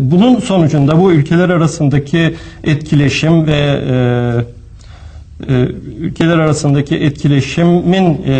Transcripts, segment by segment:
bunun sonucunda bu ülkeler arasındaki etkileşim ve e, e, ülkeler arasındaki etkileşimin e,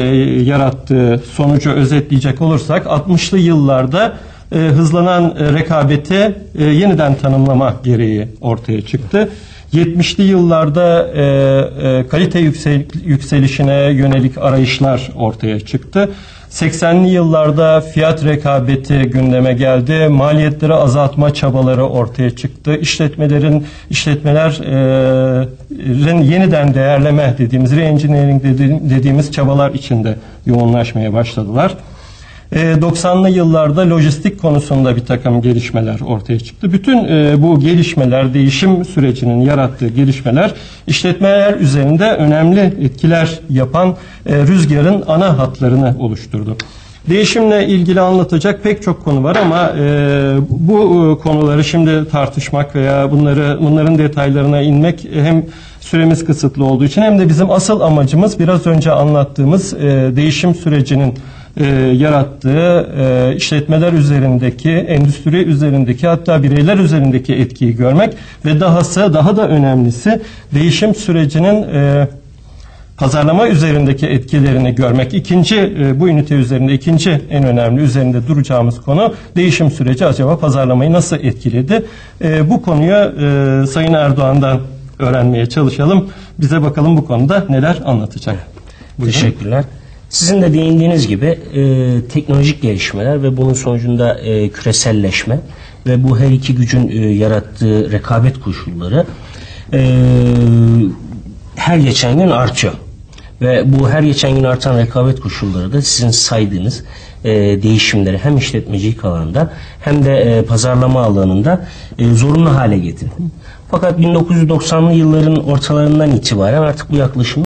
yarattığı sonucu özetleyecek olursak 60'lı yıllarda e, hızlanan e, rekabeti e, yeniden tanımlama gereği ortaya çıktı. 70'li yıllarda e, e, kalite yüksel, yükselişine yönelik arayışlar ortaya çıktı. 80'li yıllarda fiyat rekabeti gündeme geldi. Maliyetleri azaltma çabaları ortaya çıktı. İşletmelerin işletmelerin yeniden değerleme dediğimiz reengineering dediğimiz çabalar içinde yoğunlaşmaya başladılar. 90'lı yıllarda lojistik konusunda bir takım gelişmeler ortaya çıktı. Bütün bu gelişmeler, değişim sürecinin yarattığı gelişmeler işletmeler üzerinde önemli etkiler yapan rüzgarın ana hatlarını oluşturdu. Değişimle ilgili anlatacak pek çok konu var ama e, bu konuları şimdi tartışmak veya bunları bunların detaylarına inmek hem süremiz kısıtlı olduğu için hem de bizim asıl amacımız biraz önce anlattığımız e, değişim sürecinin e, yarattığı e, işletmeler üzerindeki, endüstri üzerindeki hatta bireyler üzerindeki etkiyi görmek ve dahası daha da önemlisi değişim sürecinin e, pazarlama üzerindeki etkilerini görmek. İkinci e, bu ünite üzerinde ikinci en önemli üzerinde duracağımız konu değişim süreci acaba pazarlamayı nasıl etkiledi? E, bu konuyu e, Sayın Erdoğan'dan öğrenmeye çalışalım. Bize bakalım bu konuda neler anlatacak. Buyurun. Teşekkürler. Sizin de değindiğiniz gibi e, teknolojik gelişmeler ve bunun sonucunda e, küreselleşme ve bu her iki gücün e, yarattığı rekabet koşulları e, her geçen gün artıyor. Ve bu her geçen gün artan rekabet koşulları da sizin saydığınız e, değişimleri hem işletmecilik alanında hem de e, pazarlama alanında e, zorunlu hale getirdi. Fakat 1990'lı yılların ortalarından itibaren artık bu yaklaşım